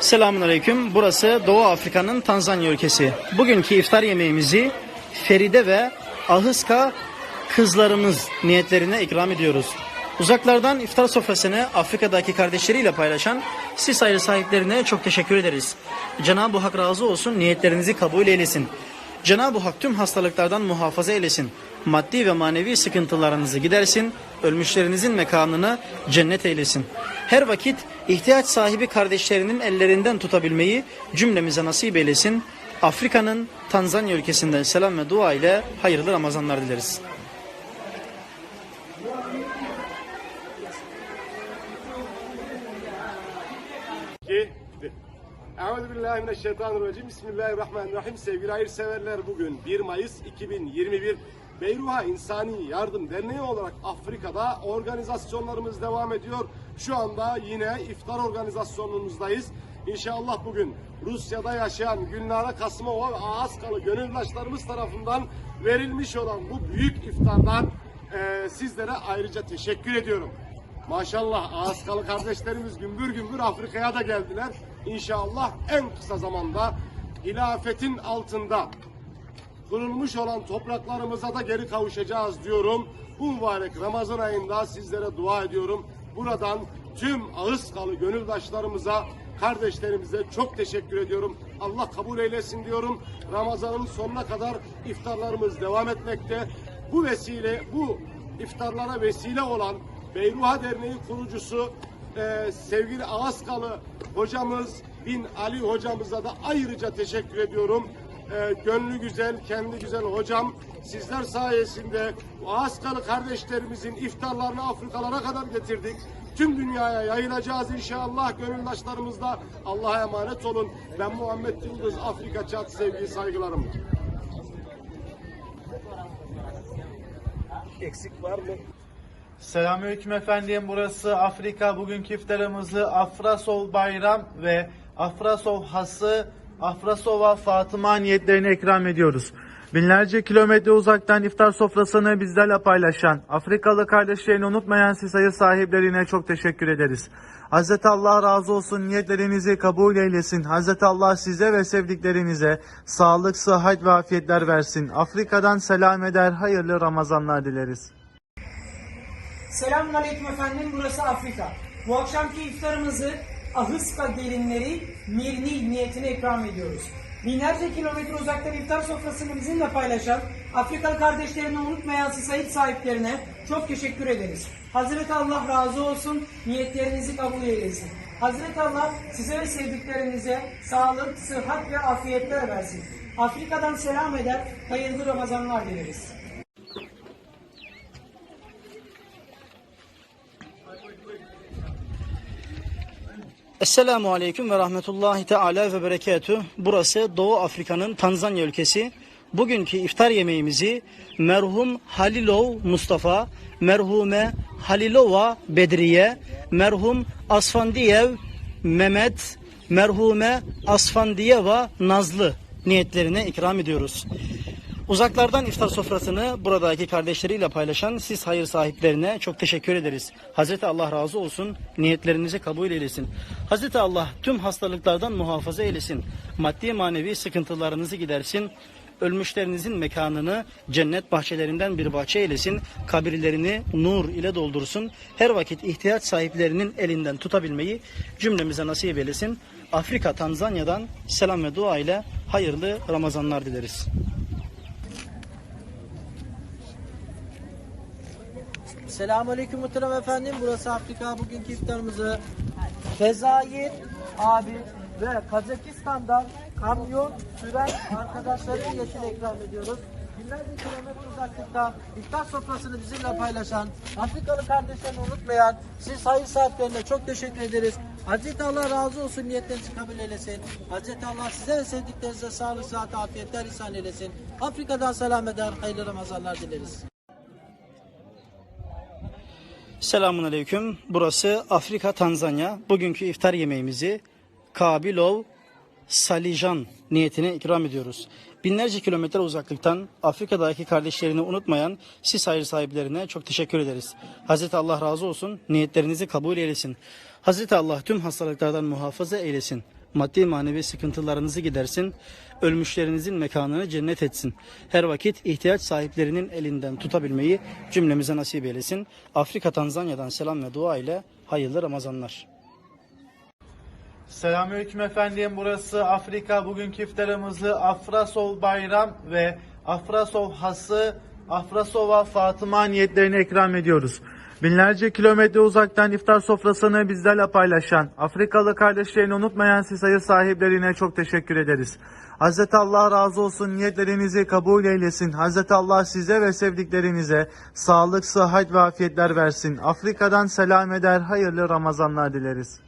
Selamun Aleyküm. Burası Doğu Afrika'nın Tanzanya ülkesi. Bugünkü iftar yemeğimizi Feride ve Ahıska kızlarımız niyetlerine ikram ediyoruz. Uzaklardan iftar sofrasını Afrika'daki kardeşleriyle paylaşan siz ayrı sahiplerine çok teşekkür ederiz. Cenab-ı Hak razı olsun, niyetlerinizi kabul eylesin. Cenab-ı Hak tüm hastalıklardan muhafaza eylesin. Maddi ve manevi sıkıntılarınızı gidersin. Ölmüşlerinizin mekanını cennet eylesin. Her vakit ihtiyaç sahibi kardeşlerinin ellerinden tutabilmeyi cümlemize nasip eylesin. Afrika'nın Tanzanya ülkesinden selam ve dua ile hayırlı Ramazanlar dileriz. Euzubillahimineşşeytanirracim Bismillahirrahmanirrahim Sevgili hayırseverler bugün 1 Mayıs 2021 Beyruha İnsani Yardım Derneği olarak Afrika'da organizasyonlarımız devam ediyor. Şu anda yine iftar organizasyonumuzdayız. İnşallah bugün Rusya'da yaşayan Gülnara Kasımova ve Ağızkalı gönüldaşlarımız tarafından verilmiş olan bu büyük iftardan eee, sizlere ayrıca teşekkür ediyorum. Maşallah Ağızkalı kardeşlerimiz gümbür gümbür Afrika'ya da geldiler. İnşallah en kısa zamanda hilafetin altında kurulmuş olan topraklarımıza da geri kavuşacağız diyorum. Bu mübarek Ramazan ayında sizlere dua ediyorum. Buradan tüm Ağızkalı gönüldaşlarımıza, kardeşlerimize çok teşekkür ediyorum. Allah kabul eylesin diyorum. Ramazanın sonuna kadar iftarlarımız devam etmekte. Bu vesile, bu iftarlara vesile olan Beyruha Derneği kurucusu e, sevgili Ağızkalı hocamız Bin Ali hocamıza da ayrıca teşekkür ediyorum. E, gönlü güzel, kendi güzel hocam sizler sayesinde bu Ağızkalı kardeşlerimizin iftarlarını Afrikalara kadar getirdik. Tüm dünyaya yayılacağız inşallah gönüldaşlarımızla. Allah'a emanet olun. Ben Muhammed Yıldız Afrika Çat sevgi saygılarım. Eksik var mı? Selamünaleyküm efendim. Burası Afrika. Bugünkü iftarımızı Afrasol Bayram ve Afrasol Hası Afrasova Fatıma niyetlerine ikram ediyoruz. Binlerce kilometre uzaktan iftar sofrasını bizlerle paylaşan, Afrikalı kardeşlerini unutmayan siz hayır sahiplerine çok teşekkür ederiz. Hazreti Allah razı olsun niyetlerinizi kabul eylesin. Hazreti Allah size ve sevdiklerinize sağlık, sıhhat ve afiyetler versin. Afrika'dan selam eder, hayırlı Ramazanlar dileriz. Selamun Aleyküm efendim, burası Afrika. Bu akşamki iftarımızı Ahıska gelinleri Mirnil niyetine ikram ediyoruz. Binlerce kilometre uzaktan iftar sofrasını bizimle paylaşan Afrikalı kardeşlerini unutmayan sahip sahiplerine çok teşekkür ederiz. Hazreti Allah razı olsun, niyetlerinizi kabul eylesin. Hazreti Allah size ve sevdiklerinize sağlık, sıhhat ve afiyetler versin. Afrika'dan selam eder, hayırlı Ramazanlar dileriz. Esselamu Aleyküm ve Rahmetullahi Teala ve Berekatü. Burası Doğu Afrika'nın Tanzanya ülkesi. Bugünkü iftar yemeğimizi merhum Halilov Mustafa, merhume Halilova Bedriye, merhum Asfandiyev Mehmet, merhume Asfandiyeva Nazlı niyetlerine ikram ediyoruz. Uzaklardan iftar sofrasını buradaki kardeşleriyle paylaşan siz hayır sahiplerine çok teşekkür ederiz. Hazreti Allah razı olsun, niyetlerinizi kabul eylesin. Hazreti Allah tüm hastalıklardan muhafaza eylesin. Maddi manevi sıkıntılarınızı gidersin. Ölmüşlerinizin mekanını cennet bahçelerinden bir bahçe eylesin. Kabirlerini nur ile doldursun. Her vakit ihtiyaç sahiplerinin elinden tutabilmeyi cümlemize nasip eylesin. Afrika, Tanzanya'dan selam ve dua ile hayırlı Ramazanlar dileriz. Selamünaleyküm muhterem efendim. Burası Afrika. Bugünkü iftarımızı Cezayir abi ve Kazakistan'dan kamyon süren arkadaşların niyetine ikram ediyoruz. Binlerce kilometre uzaklıkta iftar sofrasını bizimle paylaşan, Afrikalı kardeşlerini unutmayan siz hayır sahiplerine çok teşekkür ederiz. Hazreti Allah razı olsun niyetlerinizi kabul eylesin. Hazreti Allah size ve sevdiklerinize sağlık, sıhhat, afiyetler ihsan eylesin. Afrika'dan selam eder, hayırlı Ramazanlar dileriz. Selamun Aleyküm. Burası Afrika, Tanzanya. Bugünkü iftar yemeğimizi Kabilov Salijan niyetine ikram ediyoruz. Binlerce kilometre uzaklıktan Afrika'daki kardeşlerini unutmayan siz hayır sahiplerine çok teşekkür ederiz. Hazreti Allah razı olsun, niyetlerinizi kabul eylesin. Hazreti Allah tüm hastalıklardan muhafaza eylesin. Maddi manevi sıkıntılarınızı gidersin, ölmüşlerinizin mekanını cennet etsin. Her vakit ihtiyaç sahiplerinin elinden tutabilmeyi cümlemize nasip eylesin. Afrika Tanzanya'dan selam ve dua ile hayırlı Ramazanlar. Selamünaleyküm efendim. Burası Afrika. Bugünkü iftarımızı Afrasol Bayram ve Afrasol Hası Afrasova Fatıma niyetlerine ikram ediyoruz. Binlerce kilometre uzaktan iftar sofrasını bizlerle paylaşan, Afrikalı kardeşlerini unutmayan siz hayır sahiplerine çok teşekkür ederiz. Hazreti Allah razı olsun, niyetlerinizi kabul eylesin. Hazreti Allah size ve sevdiklerinize sağlık, sıhhat ve afiyetler versin. Afrika'dan selam eder, hayırlı Ramazanlar dileriz.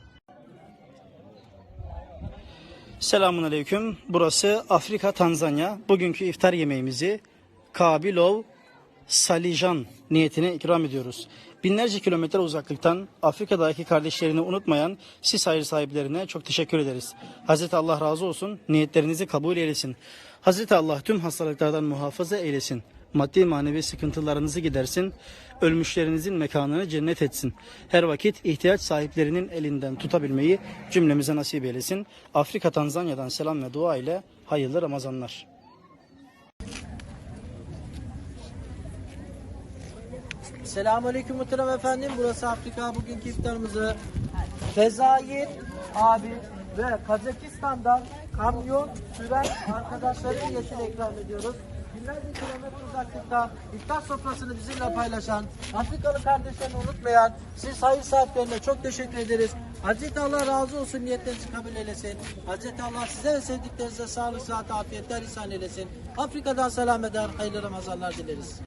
Selamun Aleyküm. Burası Afrika Tanzanya. Bugünkü iftar yemeğimizi Kabilov Salijan niyetine ikram ediyoruz. Binlerce kilometre uzaklıktan Afrika'daki kardeşlerini unutmayan siz hayır sahiplerine çok teşekkür ederiz. Hazreti Allah razı olsun, niyetlerinizi kabul eylesin. Hazreti Allah tüm hastalıklardan muhafaza eylesin. Maddi manevi sıkıntılarınızı gidersin, ölmüşlerinizin mekanını cennet etsin. Her vakit ihtiyaç sahiplerinin elinden tutabilmeyi cümlemize nasip eylesin. Afrika Tanzanya'dan selam ve dua ile hayırlı Ramazanlar. Selamünaleyküm muhterem efendim. Burası Afrika. Bugünkü iftarımızı Fezayir abi ve Kazakistan'dan kamyon süren arkadaşların niyetine ikram ediyoruz. Binlerce kilometre uzaklıkta iftar sofrasını bizimle paylaşan, Afrikalı kardeşlerini unutmayan siz hayır sahiplerine çok teşekkür ederiz. Hazreti Allah razı olsun niyetlerinizi kabul eylesin. Hazreti Allah size ve sevdiklerinize sağlık, sıhhat, afiyetler ihsan eylesin. Afrika'dan selam eder, hayırlı Ramazanlar dileriz.